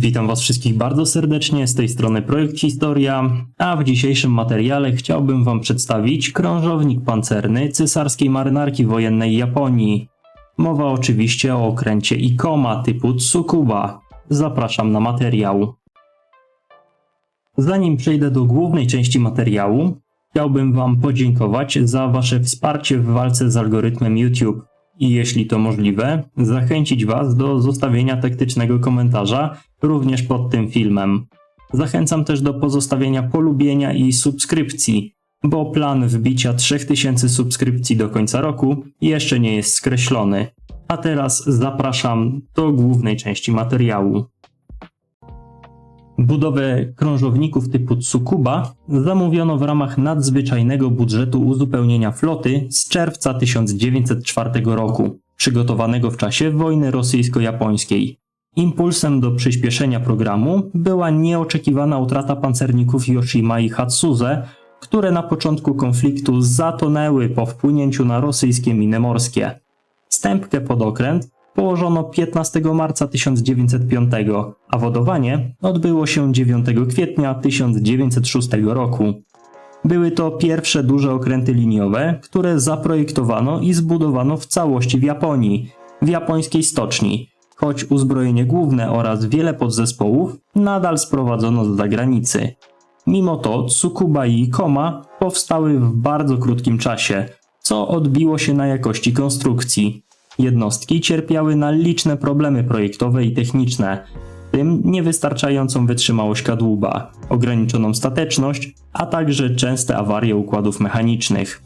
Witam Was wszystkich bardzo serdecznie, z tej strony Projekt Historia, a w dzisiejszym materiale chciałbym Wam przedstawić krążownik pancerny cesarskiej marynarki wojennej Japonii. Mowa oczywiście o okręcie Ikoma typu Tsukuba. Zapraszam na materiał. Zanim przejdę do głównej części materiału, chciałbym Wam podziękować za Wasze wsparcie w walce z algorytmem YouTube i jeśli to możliwe, zachęcić Was do zostawienia taktycznego komentarza również pod tym filmem. Zachęcam też do pozostawienia polubienia i subskrypcji, bo plan wbicia 3000 subskrypcji do końca roku jeszcze nie jest skreślony. A teraz zapraszam do głównej części materiału. Budowę krążowników typu Tsukuba zamówiono w ramach nadzwyczajnego budżetu uzupełnienia floty z czerwca 1904 roku, przygotowanego w czasie wojny rosyjsko-japońskiej. Impulsem do przyspieszenia programu była nieoczekiwana utrata pancerników Yoshima i Hatsuze, które na początku konfliktu zatonęły po wpłynięciu na rosyjskie miny morskie. Stępkę pod okręt położono 15 marca 1905, a wodowanie odbyło się 9 kwietnia 1906 roku. Były to pierwsze duże okręty liniowe, które zaprojektowano i zbudowano w całości w Japonii, w japońskiej stoczni, choć uzbrojenie główne oraz wiele podzespołów nadal sprowadzono z zagranicy. Mimo to Tsukuba i Koma powstały w bardzo krótkim czasie, co odbiło się na jakości konstrukcji. Jednostki cierpiały na liczne problemy projektowe i techniczne, w tym niewystarczającą wytrzymałość kadłuba, ograniczoną stateczność, a także częste awarie układów mechanicznych.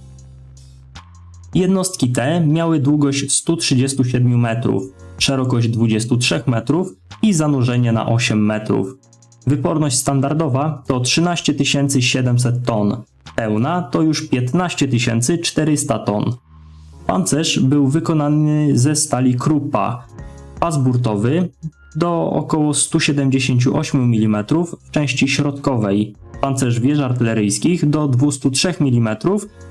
Jednostki te miały długość 137 metrów, szerokość 23 metrów i zanurzenie na 8 metrów. Wyporność standardowa to 13 700 ton, pełna to już 15 400 ton. Pancerz był wykonany ze stali Kruppa, pas burtowy do około 178 mm w części środkowej, pancerz wież artyleryjskich do 203 mm,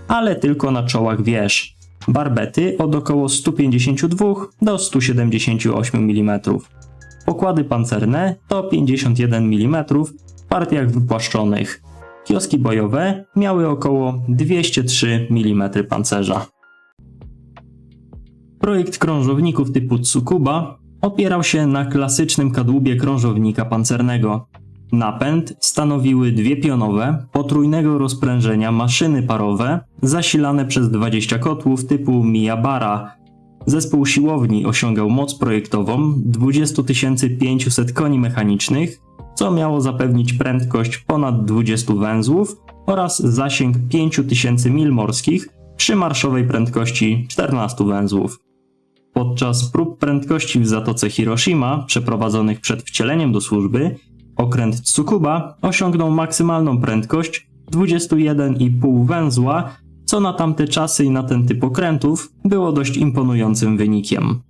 ale tylko na czołach wież, barbety od około 152 do 178 mm. Pokłady pancerne to 51 mm w partiach wypłaszczonych. Kioski bojowe miały około 203 mm pancerza. Projekt krążowników typu Tsukuba opierał się na klasycznym kadłubie krążownika pancernego. Napęd stanowiły dwie pionowe, potrójnego rozprężenia maszyny parowe zasilane przez 20 kotłów typu Miyabara. Zespół siłowni osiągał moc projektową 20 500 koni mechanicznych, co miało zapewnić prędkość ponad 20 węzłów oraz zasięg 5000 mil morskich przy marszowej prędkości 14 węzłów. Podczas prób prędkości w Zatoce Hiroshima, przeprowadzonych przed wcieleniem do służby, okręt Tsukuba osiągnął maksymalną prędkość 21,5 węzła, co na tamte czasy i na ten typ okrętów było dość imponującym wynikiem.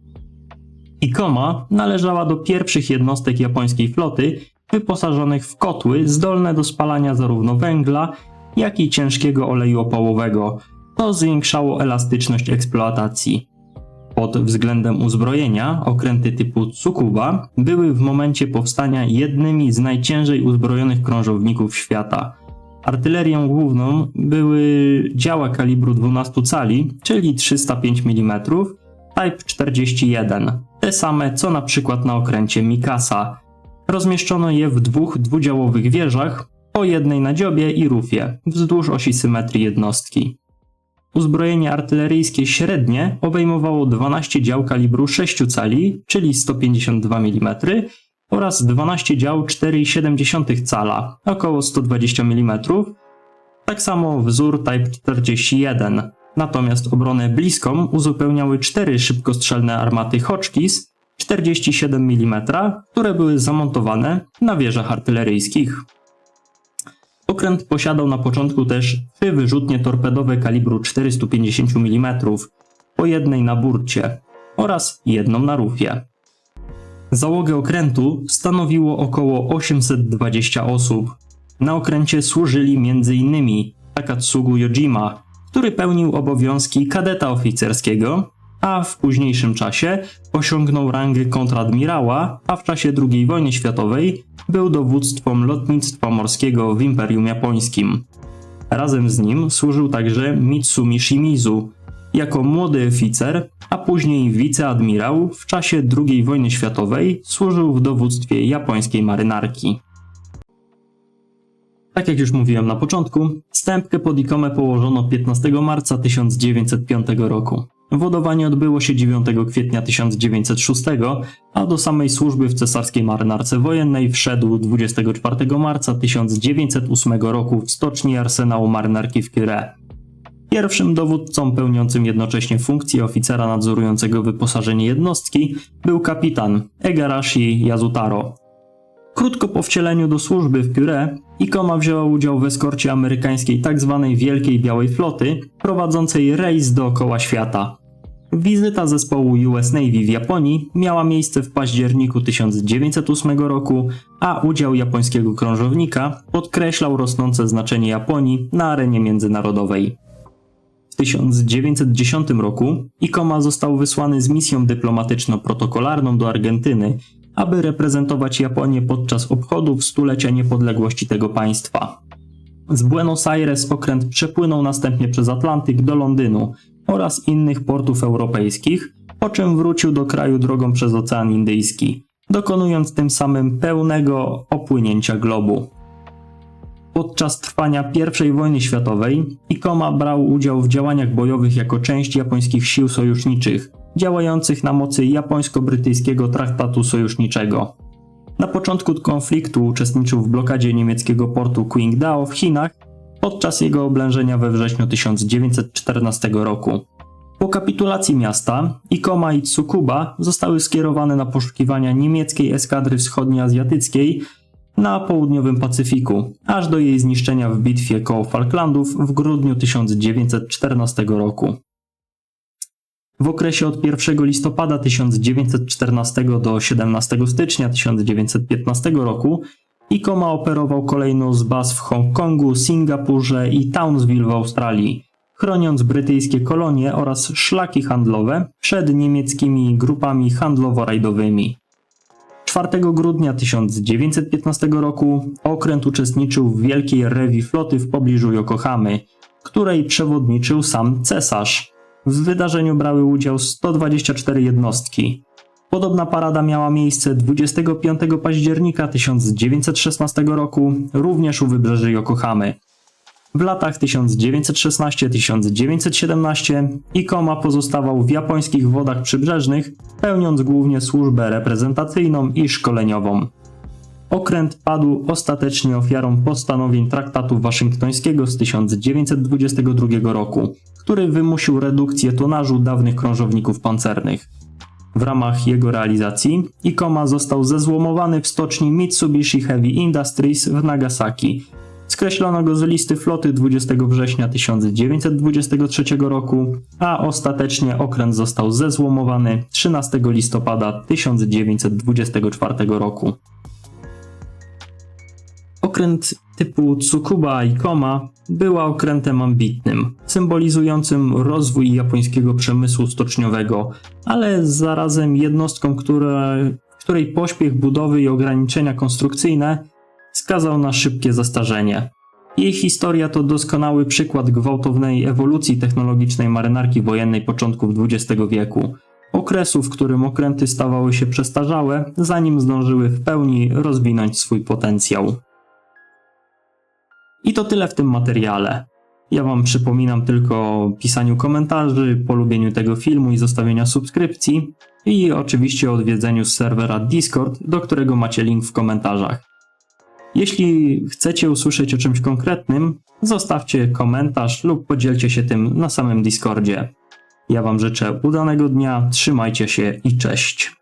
Ikoma należała do pierwszych jednostek japońskiej floty wyposażonych w kotły zdolne do spalania zarówno węgla, jak i ciężkiego oleju opałowego. To zwiększało elastyczność eksploatacji. Pod względem uzbrojenia okręty typu Tsukuba były w momencie powstania jednymi z najciężej uzbrojonych krążowników świata. Artylerią główną były działa kalibru 12 cali, czyli 305 mm, Type 41, te same co na przykład na okręcie Mikasa. Rozmieszczono je w dwóch dwudziałowych wieżach, po jednej na dziobie i rufie, wzdłuż osi symetrii jednostki. Uzbrojenie artyleryjskie średnie obejmowało 12 dział kalibru 6 cali, czyli 152 mm, oraz 12 dział 4,7 cala, około 120 mm, tak samo wzór Type 41. Natomiast obronę bliską uzupełniały cztery szybkostrzelne armaty Hotchkiss 47 mm, które były zamontowane na wieżach artyleryjskich. Okręt posiadał na początku też trzy wyrzutnie torpedowe kalibru 450 mm, po jednej na burcie oraz jedną na rufie. Załogę okrętu stanowiło około 820 osób. Na okręcie służyli m.in. Takatsugu Yojima, który pełnił obowiązki kadeta oficerskiego, a w późniejszym czasie osiągnął rangę kontradmirała, a w czasie II wojny światowej był dowództwem lotnictwa morskiego w Imperium Japońskim. Razem z nim służył także Mitsumi Shimizu, jako młody oficer, a później wiceadmirał w czasie II wojny światowej służył w dowództwie japońskiej marynarki. Tak jak już mówiłem na początku, stępkę pod ikomę położono 15 marca 1905 roku. Wodowanie odbyło się 9 kwietnia 1906, a do samej służby w cesarskiej marynarce wojennej wszedł 24 marca 1908 roku w stoczni arsenału marynarki w Kure. Pierwszym dowódcą pełniącym jednocześnie funkcję oficera nadzorującego wyposażenie jednostki był kapitan Egarashi Yazutaro. Krótko po wcieleniu do służby w Kure, Ikoma wzięła udział w eskorcie amerykańskiej tzw. Wielkiej Białej Floty, prowadzącej rejs dookoła świata. Wizyta zespołu US Navy w Japonii miała miejsce w październiku 1908 roku, a udział japońskiego krążownika podkreślał rosnące znaczenie Japonii na arenie międzynarodowej. W 1910 roku Ikoma został wysłany z misją dyplomatyczno-protokolarną do Argentyny, aby reprezentować Japonię podczas obchodów stulecia niepodległości tego państwa. Z Buenos Aires okręt przepłynął następnie przez Atlantyk do Londynu oraz innych portów europejskich, po czym wrócił do kraju drogą przez Ocean Indyjski, dokonując tym samym pełnego opłynięcia globu. Podczas trwania I wojny światowej Ikoma brał udział w działaniach bojowych jako część japońskich sił sojuszniczych, działających na mocy japońsko-brytyjskiego traktatu sojuszniczego. Na początku konfliktu uczestniczył w blokadzie niemieckiego portu Qingdao w Chinach podczas jego oblężenia we wrześniu 1914 roku. Po kapitulacji miasta, Ikoma i Tsukuba zostały skierowane na poszukiwania niemieckiej eskadry wschodnioazjatyckiej na południowym Pacyfiku, aż do jej zniszczenia w bitwie koło Falklandów w grudniu 1914 roku. W okresie od 1 listopada 1914 do 17 stycznia 1915 roku Ikoma operował kolejno z baz w Hongkongu, Singapurze i Townsville w Australii, chroniąc brytyjskie kolonie oraz szlaki handlowe przed niemieckimi grupami handlowo-rajdowymi. 4 grudnia 1915 roku okręt uczestniczył w wielkiej rewi floty w pobliżu Yokohamy, której przewodniczył sam cesarz. W wydarzeniu brały udział 124 jednostki. Podobna parada miała miejsce 25 października 1916 roku, również u wybrzeży Yokohamy. W latach 1916-1917 Ikoma pozostawał w japońskich wodach przybrzeżnych, pełniąc głównie służbę reprezentacyjną i szkoleniową. Okręt padł ostatecznie ofiarą postanowień traktatu waszyngtońskiego z 1922 roku, który wymusił redukcję tonażu dawnych krążowników pancernych. W ramach jego realizacji Ikoma został zezłomowany w stoczni Mitsubishi Heavy Industries w Nagasaki. Skreślono go z listy floty 20 września 1923 roku, a ostatecznie okręt został zezłomowany 13 listopada 1924 roku. Okręt typu Tsukuba Ikoma była okrętem ambitnym, symbolizującym rozwój japońskiego przemysłu stoczniowego, ale zarazem jednostką, której pośpiech budowy i ograniczenia konstrukcyjne skazał na szybkie zastarzenie. Jej historia to doskonały przykład gwałtownej ewolucji technologicznej marynarki wojennej początków XX wieku, okresu, w którym okręty stawały się przestarzałe, zanim zdążyły w pełni rozwinąć swój potencjał. I to tyle w tym materiale. Ja Wam przypominam tylko o pisaniu komentarzy, polubieniu tego filmu i zostawienia subskrypcji i oczywiście o odwiedzeniu serwera Discord, do którego macie link w komentarzach. Jeśli chcecie usłyszeć o czymś konkretnym, zostawcie komentarz lub podzielcie się tym na samym Discordzie. Ja Wam życzę udanego dnia, trzymajcie się i cześć.